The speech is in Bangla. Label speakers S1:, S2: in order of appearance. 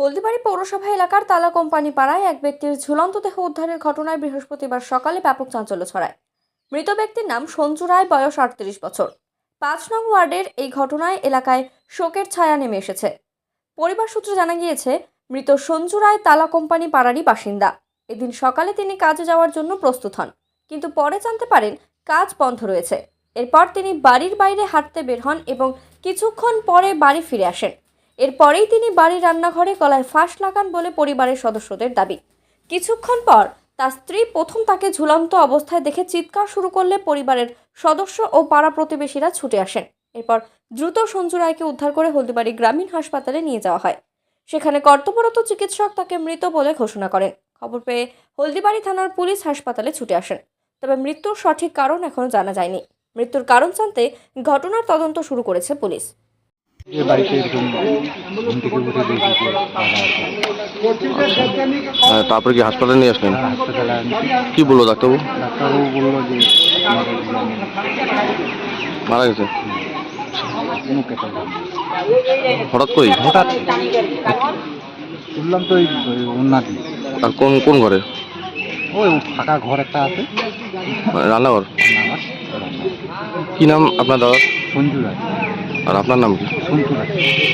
S1: হলদিবাড়ি পৌরসভা এলাকার তালা কোম্পানি পাড়ায় এক ব্যক্তির ঝুলন্ত দেহ উদ্ধারের ঘটনায় বৃহস্পতিবার সকালে ব্যাপক চাঞ্চল্য ছড়ায় মৃত ব্যক্তির নাম সঞ্জু রায় বয়স আটত্রিশ বছর পাঁচ নং ওয়ার্ডের এই ঘটনায় এলাকায় শোকের ছায়া নেমে এসেছে পরিবার সূত্রে জানা গিয়েছে মৃত সঞ্জু রায় তালা কোম্পানি পাড়ারই বাসিন্দা এদিন সকালে তিনি কাজে যাওয়ার জন্য প্রস্তুত হন কিন্তু পরে জানতে পারেন কাজ বন্ধ রয়েছে এরপর তিনি বাড়ির বাইরে হাঁটতে বের হন এবং কিছুক্ষণ পরে বাড়ি ফিরে আসেন এরপরেই তিনি বাড়ির রান্নাঘরে গলায় ফাঁস লাগান বলে পরিবারের সদস্যদের দাবি কিছুক্ষণ পর তার স্ত্রী প্রথম তাকে ঝুলন্ত অবস্থায় দেখে চিৎকার শুরু করলে পরিবারের সদস্য ও পাড়া প্রতিবেশীরা ছুটে আসেন এরপর দ্রুত সঞ্জু রায়কে উদ্ধার করে হলদিবাড়ি গ্রামীণ হাসপাতালে নিয়ে যাওয়া হয় সেখানে কর্তব্যরত চিকিৎসক তাকে মৃত বলে ঘোষণা করেন খবর পেয়ে হলদিবাড়ি থানার পুলিশ হাসপাতালে ছুটে আসেন তবে মৃত্যুর সঠিক কারণ এখনও জানা যায়নি মৃত্যুর কারণ জানতে ঘটনার তদন্ত শুরু করেছে পুলিশ
S2: তারপরে কি হাসপাতালে নিয়ে আসলেন কি বললো ডাক্তারবাবু মারা গেছে হঠাৎ করেই হঠাৎ শুনলাম তো ওই আর কোন কোন ঘরে
S3: ওই ফাঁকা ঘর একটা আছে
S2: মানে রান্নাঘর কি নাম আপনার দাদা সঞ্জু রায় আর আপনার নাম কি